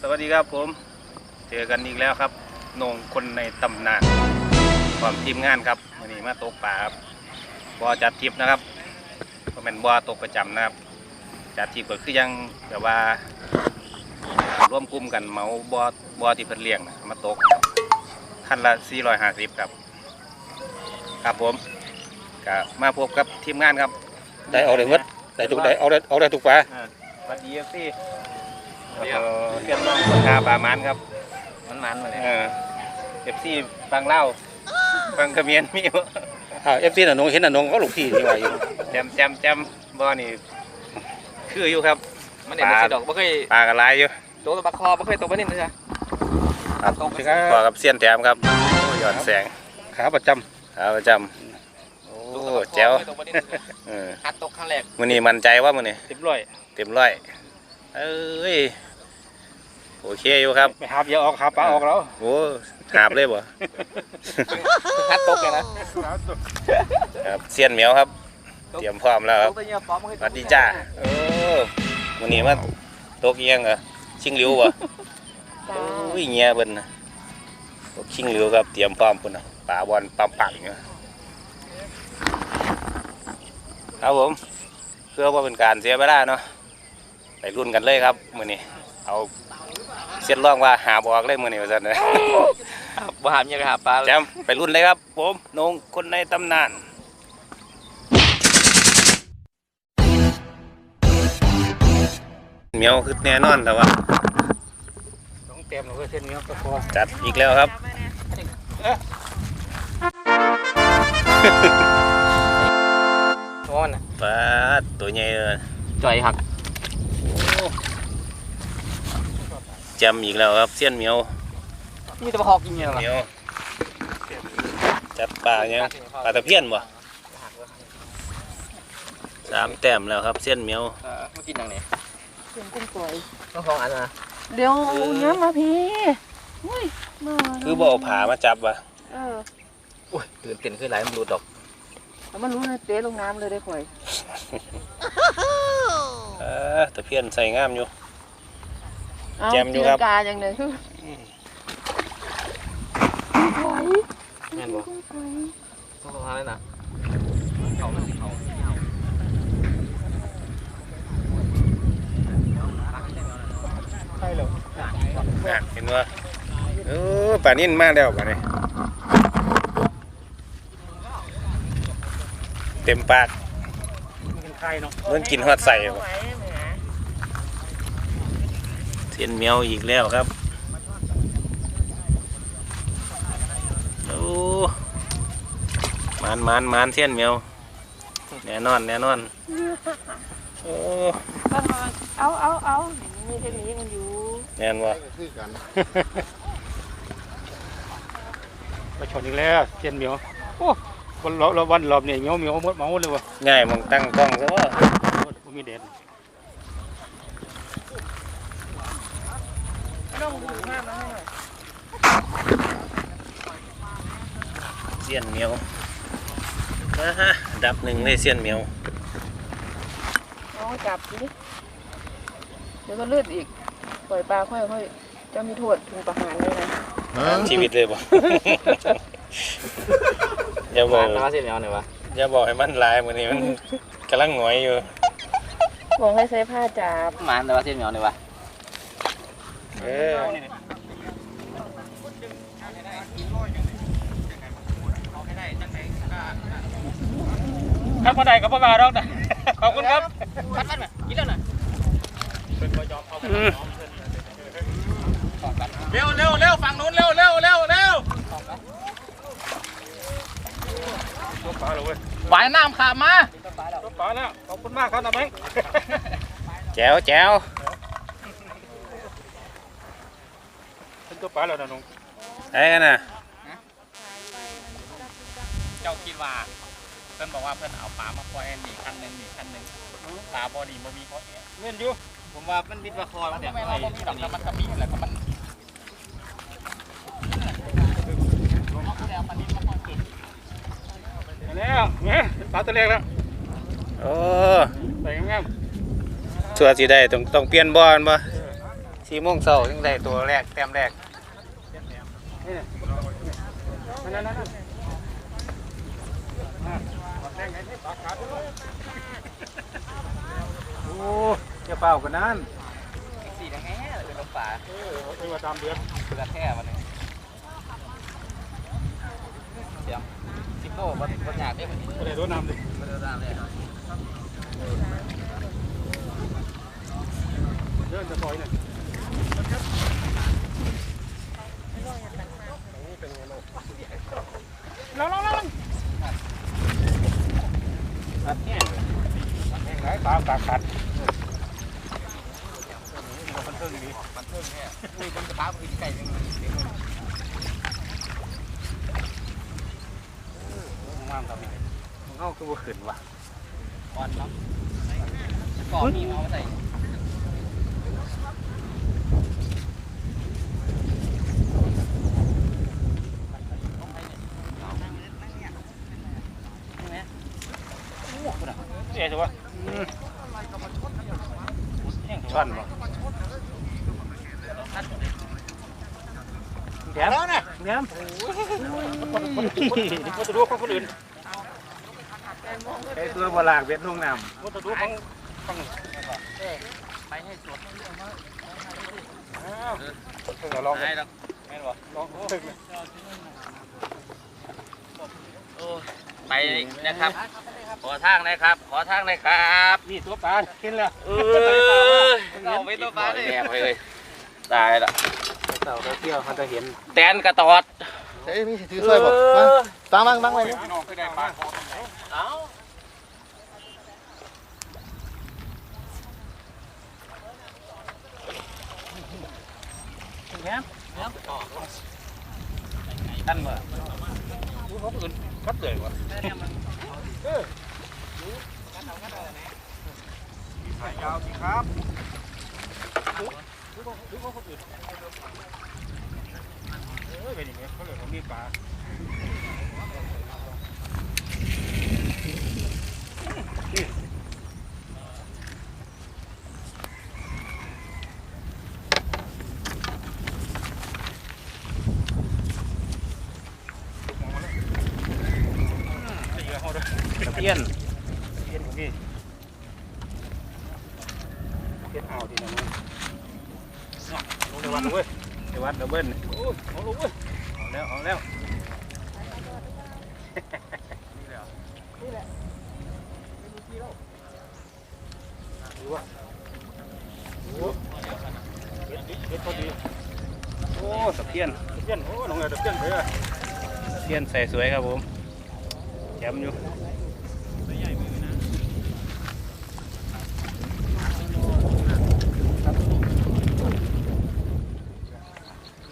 ครับผม เจอกันอีกแล้วครับโหนงคนในตำนานความทีมงานครับวันนี้มาตกปลาครับบอจัดทริปนะครับก็เป็นบอตกประจำนะครับ จัดทริปก็คือยังแบบว่า ร่วมกลุ่มกันเหมาบอบอที่เพิ่นเลี้ยงน่ะมาตกคันละ450ครับ ครับผมก็มาพบกับทีมงานครับได้เอาได้หมดได้ทุกได้เอาได้เอาได้ทุกปลาอ่าสวัสดี เอฟซีเรียนน้องคนหาปลามันครับมันมันมาเลยเออฟซีฟังเล่าวฟังเขมียนมีวอ้าวเอฟซีน่ะน้องเห็นน่ะน้องก็ลูกพี่นี่ว่าอยู่แจมแจมแจมบ่อนี่คืออยู่ครับมันเด็ดมันสิดอกบ่เคยปลากระไรอยู่โตตะบักคอบ่เคยตกปลานิ่มเลยจ้ะครับสวัสดีครัต่อบกับเสี้ยนแถมครับโอ้ย้อนแสงขาประจขาประจำโอ้แจ๋วตกปลานิ่มเออหัดตกครั้งแรกมื้อนี้มั่นใจว่ามื้อนี้ำเต็มร้อยเต็มร้อยเอ้ย โอเคอยู่ครับไปหาเบียร์ออกหาปลาออกแล้วโอ้หาบเลยบ่หัดตกเลยนะครับเสี้ยนเหมียวครับ เตรียมพร้อมแล้วครับตกตัวเนี้ยป้อมบ่เคยสวัสดีจ้าโอ้วันนี้มาตกเอียงเหรอชิงหลิวบ่โอ้ยเงี้ยเบิ่นน่ะตกชิงหลิวครับเตรียมพร้อมปุ่นน่ะป่าบอลปั๊มปักอย่างเงี้ยครับผมเพื่อว่าเป็นการเสียเวลาเนาะไปรุ่นกันเลยครับมื้อนี้เอา เสียนร่องว่าหาบออกเลยมื้อนี้ว่าซั่นนะบ่หามเมียก็หาปลาแจมไปรุ่นเลยครับ ผมนงคนในตำนาน เหมียวคือแน่นอนแต่ว่าต้องเต็มเลยเส้นนี้ก็พอจัดอีกแล้วครับโอ้น่ะปลาตัวใหญ่เลยจ่อยหัก จำอีกแล้วครับเสี้ยนเหมียวมีแตะบักคอกินเงี้ยเหมียวจัดปลาเนี่ยงปลาตะเพียนบ่สามแต้มแล้วครับเสี้ยนเหมียวเออมากินอย่างนี้เสียงกุ้งสวยต้องสองอันนะเดี๋ยวเนี้ยมาพี่อุ้ยมาคือบ่เอาผามาจับวะเอออุ้ยตื่นเต้นขึ้นหลายมันรูดดอกแล้วมันรู้นะเตะลงน้ำเลยได้ข่อยเออตะเพียนใส่งามอยู่เอา แจ่มอยู่ครับตีลังกาอย่างหนึ่งคือสวยแม่นบ่กุ้งสวยต้องสองอันเลยนะใช่เลยอะเห็นว่าเออป่านิ่นมาแล้วป่านี้เต็มปากมันเป็นไข่เนาะเมื่อกินฮอดใส่ เอาไว้แหมเทียนเมียวอีกแล้วครับ โอ้มานมานมานเทียนเมียวแน่นอนแน่นอน โอ้เอาเอาเอามีเทคนิคมันอยู่แน่นว่ะไปชนอีกแล้วเส้นเหมียวโอ้วันรอบวันรอบนี่เหมียวเหมียวหมดเมาหมดเลยวะง่ายมองตั้งกล้องซะว่าผมมีเด็ด ต้องดูมากนะให้หน่อยเทียนเมียวนะฮะอันดับหนึ่งเลยเทียนเมียวเอาจับดิเดี๋ยวก็เลือดอีก ปล่อยปลาค่อยค่อยๆจะมีโทษถึงประหารเลยนะชีวิตเลยบ่อย่าบอมากนมาเส้นเหนียวหน่อยวะอย่าบอกให้มันหลายมือนี้มันกำลังหงอยอยู่บอกให้ใช้ผ้าจับมานแต่ว่าเส้นเหนียวหน่อยวะ เออครับพอได้กับพ่อมาดอกนะขอบคุณครับพัดพัดไหมกินแล้วน่ะอืมเร็วเร็วเร็วฝั่งนู้นเร็วเร็วเร็วเร็วปลาเลยเว้ยหวายน้ำขามาปลาแล้ว ขอบคุณมากครับน้าแบงค์แจ๋วแจ๋ว เป็น ตัวปลาแล้วนะน้องไอ้กันน่ะเจ้าคิดว่า เพื่อนบอกว่าเพื่อนเอาปลามาปล่อยหนีคันหนึ่งหนีคันหนึ่งปลาบอดีบ่มีเขาเองเล่นอยู่ผมว่ามันบิดว่าคอมันเนี่ยไอ้ตอนนี้มันก็มีแหละก็มันแล้วเนี่ยปลาตัวเล็กแล้วโอ้ใส่งามชัวสิได้ต้องต้องเปลี่ยนบอลบ่สี่โมงเช้าถึงได้ตัวแรกแต้มแรก นั่นนั่นนั่นโอ้เจ้าเป่ากันนั่นสีแดงแง่เลยลงป่าเออเอาตามเดือนเกลือดแท้วันนี้เสียงสิบโลวันวันหยาดได้วันนี้ไปเลยโดนน้ำดิไมาเดินตามเลยเดินจะซอย เป็นี่ยลองลองลองตัดแห้งตัดแห้งไหลปลาปากัดมันเทิงดีมันเพิ่มแค่อุ้ยมันจะพาไปกินไก่ยังไงเดี๋ยวมันงามครับมึงเอาคือบ่ขึ้นว่ะอ่อนเนาะก่อนมีเอามาใส่ เอ๊ะจะวะช่อนบ่แถมแล้วนะแถมวัสดุของคนอื่นไอ้ตัวบ่ลากเบ็ดลงน้วัสดุของของไปให้สดอ้าวเพิ่งเอาลองไอ้ดอกแม่นบ่ลองตึกเลยไปนะครับ ขอทางนะครับ ขอทางเลยครับนี่ตัวปลากินแล้วเออเอาไปตัวปลาเลยแยกไปเลยตายละำเต่าเที่ยวเขาจะเห็นแตนกระตอดเฮ้ยมีถือถ้วยบอกมาตั้งบังบังไว้เนี่ยน้องเคยได้ปลาเอ้าแถมท่านบ่ดูเขาอื่นคัดเลยวะ เออยาวสิครับดูดูดูเขาคนอื่นเอ้ยเป็นอย่างเงี้ยเขาเลยเขามีปลาเพียนตะเพียนของพี่ตะเพียนอ่าวที่นั่นนะลงในวัดเลยเว้ย ไปวัด เบิ้ลโอ้ยเอาลงเว้ยเอาแล้วเอาแล้วดูว่าโอ้เฮ็ดดิเฮ็ดพอดีโอ้ตะเพียนตะเพียนโอ้น้องเอ๋ยตะเพียนเลยอะตะเพียนใส่สวยครับผมแจ่มอยู่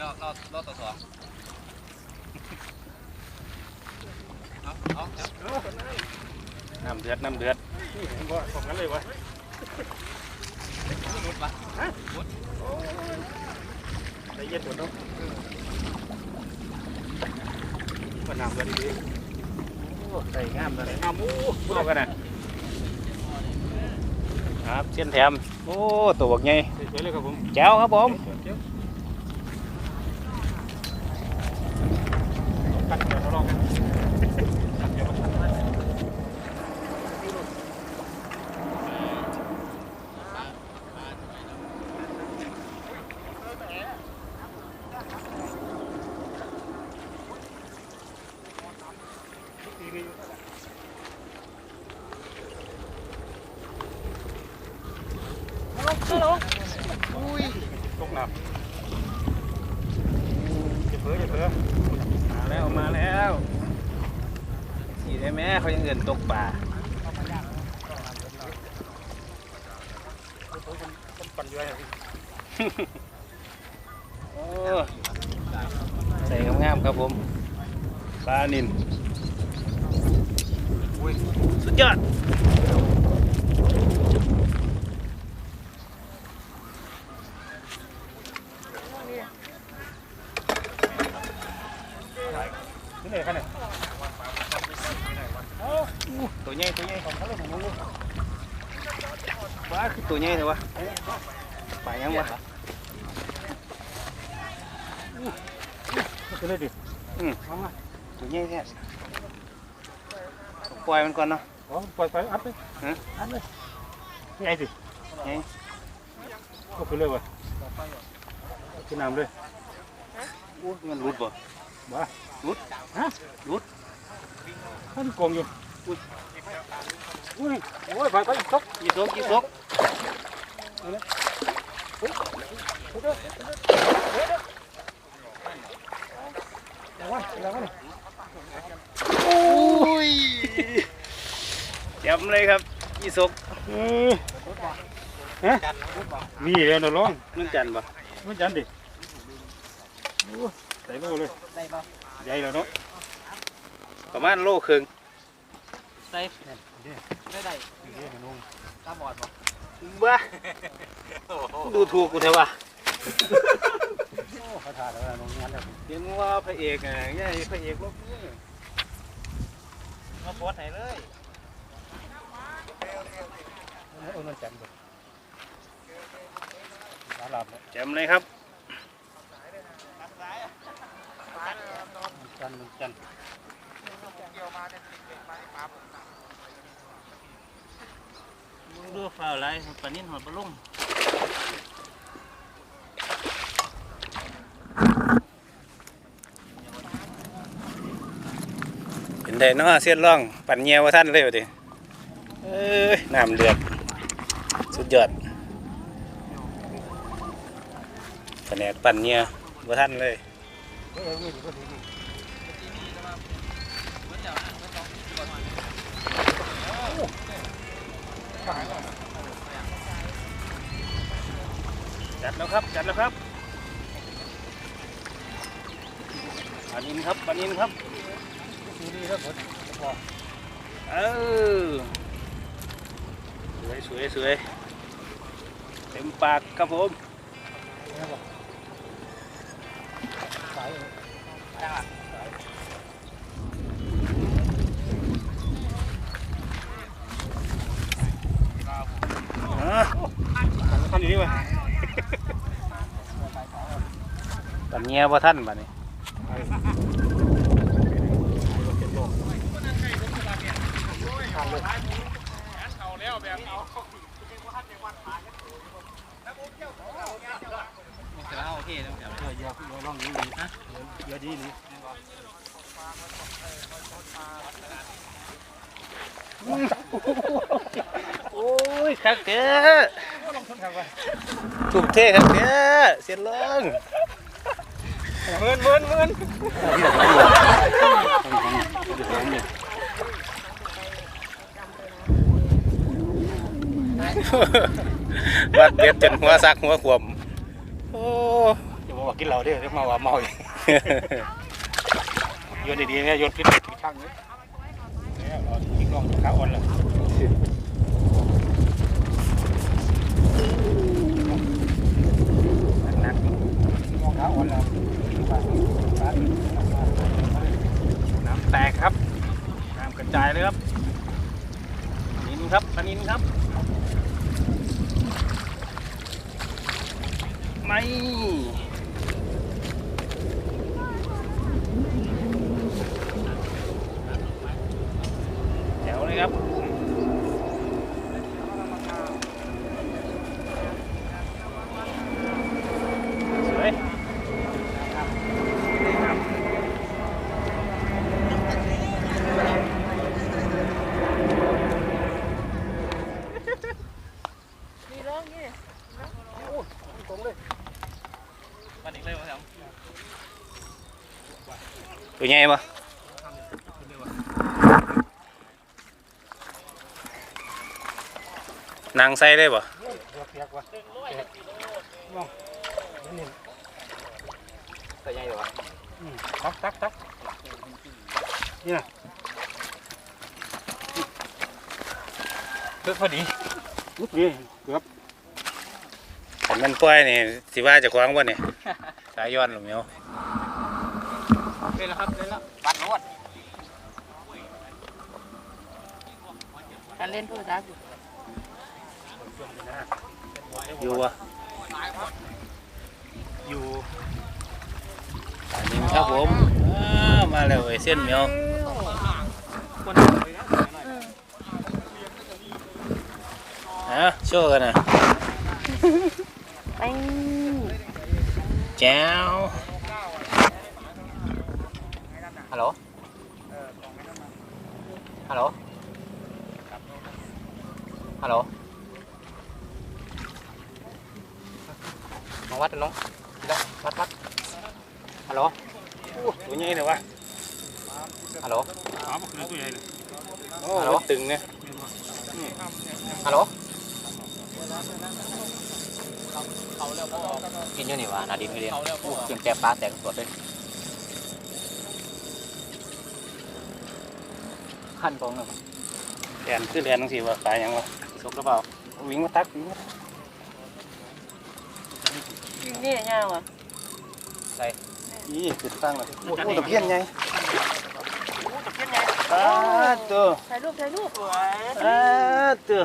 รอบรอบรอบต่อสองเอาเอาเอา น้ำเดือดน้ำเดือดนี่เห็นบ่ของนั้นเลยวะหลุดปะใจเย็นกว่าเนาะมันน้ำกันดีโอ้ใส่งามเลยๆน้ำมูพูดเอากันนะครับเส้นแถมโอ้ตัวบักใหญ่สวยๆเลยครับผมแจ๋วครับผม เดี๋ยวกัดเดี๋ยวเราลองกันกัดเดี๋ยวเราลองกัน ตกน้ำอย่าเผลออย่าเผลอ มาแล้วมาแล้วสีได้ไหมเขายังเงิน ตกป่าต้นปั่นเยอะอย่างนี้โอ้ใส่งามๆครับผมปลานินสุดยอด นี่ไหนกันเนี่ย ตัวใหญ่ตัวใหญ่ของเขาเลยผมรู้ว้าคือ ตัวใหญ่เลยวะปลายังวะไปเลยดิอืมเอามาตัวใหญ่แท้ปล่อยมันก่อนเนาะเอาปล่อยไปอัดเลยฮะอัดเลยนี่ไอ้สิไงก็คือเลยวะกินน้ำเลยโอ้ยมันรุดบ่บ้ารุดฮะรุดท่านโกงอยู่อุ้ยอุ้ยโอ้ยไปไปอีกตกกี่ซกกี่ซกเอาไว้เอาไว้โอ้ยจำเลยครับกี่ซกเออฮะมีแล้วนะร้องนุ่นจันทร์บ่นจันดิใส่โลเลยใหญ่แล้วเนาะประมาณโลครึ่งได้ได้ได้ตาบอดบ่ บ้าดูถูกกูเถอะวะโอ้เขาถ่ายแล้วน้องงั้นแล้วเห็นว่าพระเอกอะยัยพระเอกลบมือมาโพสให้เลยเออมันแจันบ่สาลาบเนี่ยจำเลยครับจันจันดู ฟ้าไรปานินหอดปลาลุ่มเป็นไดเนาะเสียนร่อง ปั่นเงียวว่าท่านเลยวะดิเอ้ยน้ำเดือด สุดยอดแผนกปั่นเงียว่าท่านเลย จัดแล้วครับ จัดแล้วครับปานินครับปานินครับดีดีแล้วหมเออสวยสวยสวยเต็มปากครับผมเนี่ยบ่สาย อะ ทำอย่างนี้วะ ปัน เงียบ่ท่านบัดนี้โอเคแล้วเดี๋ยวเออเยอะเยอะร่องนี้ดีนะเยอะดีนี่โอ้ยคักเด้อถูกเท่คักเด้อเสียนเลิง เมินเมินเมินวัดเบ็ดจนหัวซักหัวขวมโอ้อย่าบอกว่ากินเหล้าเด้อเดี๋ยวมาว่าเมาอีกโยนดีๆเนี่ยโยนขึ้นไปถึงช่างนี้เนี่ยเราทิ้งร่องขาอ่อนแล้วหนักๆร่องขาอ่อนแล้ว น้ำแตกครับน้ำกระจายเลยครับนินครับปนินครับไม่แจ๋วเลยครับ สวย มีร้องนี่ วันนี้เลยว่าแถว ตัวใหญ่ปะ นางใส่ได้ปะเปียกๆว่ะใส่ใหญ่เหรออืมตักตักตักนี่นะเพื่อพอดีอุ๊ยนี่เกือบผมมันปล่อยนี่สิว่าเจะคว้าของบ่เนี่ยสายย้อนหรือเมียวเป็นแล้วครับเป็นแล้วปัดรวดการเล่นโทรศัพท์ อยู่อยู่วะอยู่อันนี้ครับผมอ้าวมาแล้วไอ้เส้นเหมียวฮะโชว์กันนะไปแจ้วฮัลโหลฮัลโหลฮัลโหลมา วัดน้องวัดวัดฮัลโหลตัวใหญ่เลยวะฮัลโหลอ๋อมันคือตัวใหญ่เลยโอ้ฮัลโหลมันตึงเนี่ยฮัลโหลกินอยู่นี่วะนาดินไม่เรียนกินแกปลาแตกสดเลยขั้นตรงเลยแขนคือแขนทั้งสี่ว่าตายยังวะสกกระเป๋าวิ่งมาตักวิ่งมา นี่ยาวอะอีขึ้นตั้งเลยโอ้โหตะเพียนไงอ้าตัวถ่ายรูปถ่ายรูปอ้าตัว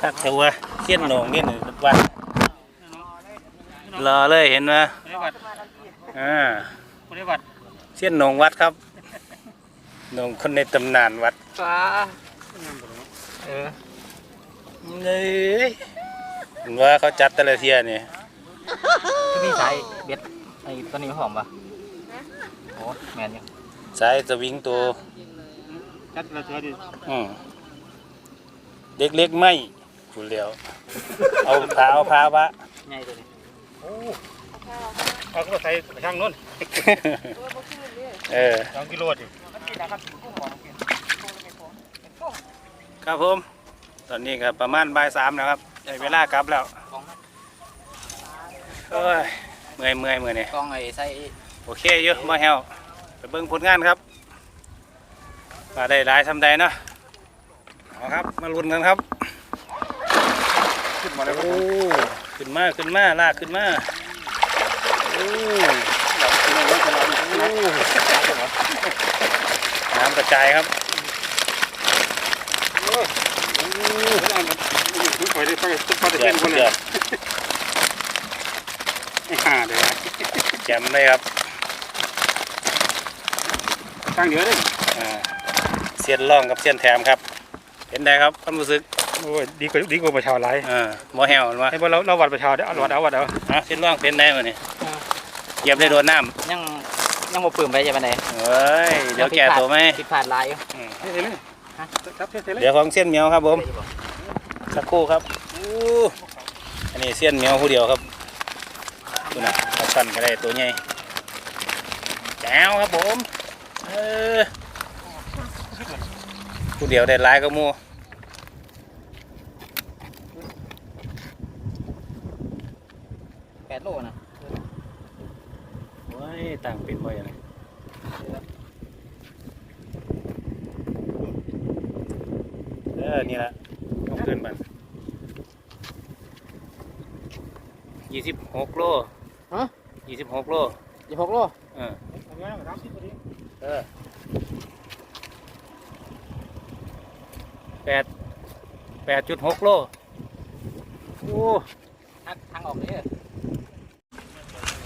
ครับแต่ว่าเส้นหนองนี่หนึ่งวันรอเลยเห็นไหมไม่ได้วัดอ่าไม่ได้วัดเส้นหนองวัดครับหนองคนในตำนานวัดปลาเออนี่เห็น ว่าเขาจัดแต่ละเทียนี่พี่ใช้เบ็ดไอ้ตัวนี้หอมปะโอ้แมนยังสายสวิงตัวจัดเราเจอดิอืมเล็กเล็กๆไม่คุณเลียวเอาพาเอาพาวะง่ายตัวนี้เอาก็ใส่กระชังนู้นเออสองกิโลดิครับผม ตอนนี้ก็ประมาณบ่ายสามนะครับ ได้เวลากลับแล้วเอ้ยเมื่อยเมื่อยเมื่อยนี่กล้องไอ้ใส่โอเคอยู่มาแฮวไปเบิ่งผลงานครับว่าได้หลายทำใดเนาะเอาครับมาลุ้นกันครับ ขึ้นมาแล้วโอ้ขึ้นมาขึ้นมาลากขึ้นมาโอ้โอ้น้ำกระจายครับ ไปได้ไปไปได้เดืเป็อนดคนเลเดืยอดห่าเลยแจ่มเลยครับตั้งเดียวเลยอ่าเสียนร่องกับเสียนแถมครับ เห็นได้ครับความรู้สึกโอ้ยดีกว่าดีกว่าประชาไรอ่าหมอแหวมาให้พวกเราเราวัดประชาได้เอาวัดเอาวัดเอาอะเสียนร่องเป็นได้มาเนี่ยเหยียบได้โดนน้ยังยังบ่ปืนไปจะไปไหนำเฮ้ยเดี๋ยวแก่ตัวไหมผิดพลาดหลายอยู่เฮ้ยเลยจับเฮ้ยเลยเดี๋ยวของเสียนเหมียวครับผม สักครู่ครับอู้อันนี้เสียนเหมียวผู้เดียวครับดูนะเขาสั่นก็ได้ตัวใหญ่แจ๋วครับผมเออผู้เดียวได้หลายก็มูแปดโลนะโอ้ยต่างเป็นบ่อย่างไรเออนี่ละต้อง ขึ้นมันยี่สิบหกโลฮะ ยี่สิบหกโลยี่หกโลเออเออแปดแปดจุดหกโลโอ้ทางทางออกนี่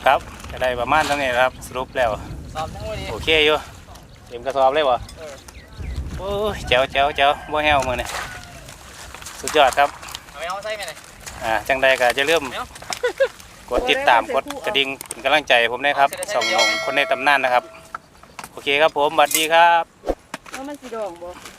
ครับจะได้ประมาณเท่านี้ครับ สรุปแล้ว สอบทั้งวันนี้โอเคอยู่เต็มกระสอบเลยวะโอ้ยเจ้าเจ้าเจ้าบ่แห้วมือนี่ สุดยอดครับเอาไปเอาใส่ไปไหนอ่าจังใดก็จะเริ่าลืมเดี๋ยวกดติดตามกดกระดิ่งเป็นกำลังใจให้ผมนะครับสองนงคนในตำนานนะครับ โอเคครับผมสวัสดีครับ แล้วมันสีดองบ่